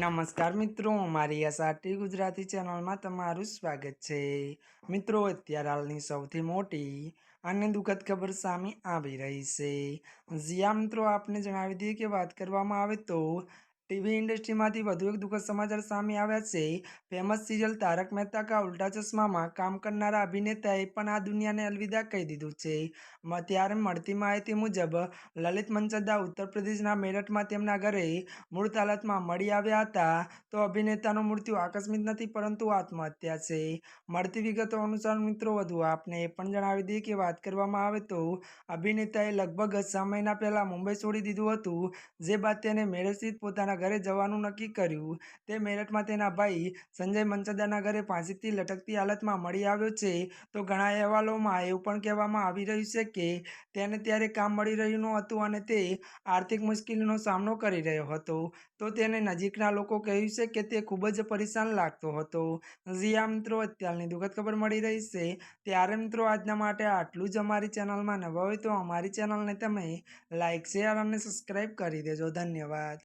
નમસ્કાર મિત્રો, મારી એસઆરટી ગુજરાતી ચેનલમાં તમારું સ્વાગત છે. મિત્રો, અત્યારે હાલની સૌથી મોટી અને દુઃખદ ખબર સામે આવી રહી છે. જ્યાં મિત્રો, આપને જણાવી દઈએ કે વાત કરવામાં આવે તો ટીવી ઇન્ડસ્ટ્રીમાંથી વધુ એક દુઃખદ સમાચાર સામે આવ્યા છે. ફેમસ સિરિયલ તારક મહેતા કા ઉલ્ટા ચશ્મામાં કામ કરનારા અભિનેતાએ પણ આ દુનિયાને અલવિદા કહી દીધું છે. ત્યારે મળતી માહિતી મુજબ, લલિત મંચદા ઉત્તર પ્રદેશના મેરઠમાં તેમના ઘરે મૃત હાલતમાં મળી આવ્યા હતા. તો અભિનેતાનું મૃત્યુ આકસ્મિક નથી, પરંતુ આત્મહત્યા છે. મળતી વિગતો અનુસાર મિત્રો, વધુ આપને એ પણ જણાવી દઈએ કે વાત કરવામાં આવે તો અભિનેતાએ લગભગ છ મહિના પહેલા મુંબઈ છોડી દીધું હતું. જે બાદ તેને મેરઠ સ્થિત પોતાના ઘરે જવાનું નક્કી કર્યું. તે મેરઠમાં તેના ભાઈ સંજય મંચદાના ઘરે ફાંસીથી લટકતી હાલતમાં મળી આવ્યો છે. તો ઘણા અહેવાલોમાં એવું પણ કહેવામાં આવી રહ્યું છે કે તેને ત્યારે કામ મળી રહ્યું ન હતું અને તે આર્થિક મુશ્કેલીનો સામનો કરી રહ્યો હતો. તો તેને નજીકના લોકો કહ્યું છે કે તે ખૂબ જ પરેશાન લાગતો હતો. જી મિત્રો, અત્યારની દુઃખદ ખબર મળી રહી છે. ત્યારે મિત્રો, આજના માટે આટલું જ અમારી ચેનલમાં નવા હોય તો અમારી ચેનલને તમે લાઇક શેર અને સબસ્ક્રાઈબ કરી દેજો. ધન્યવાદ.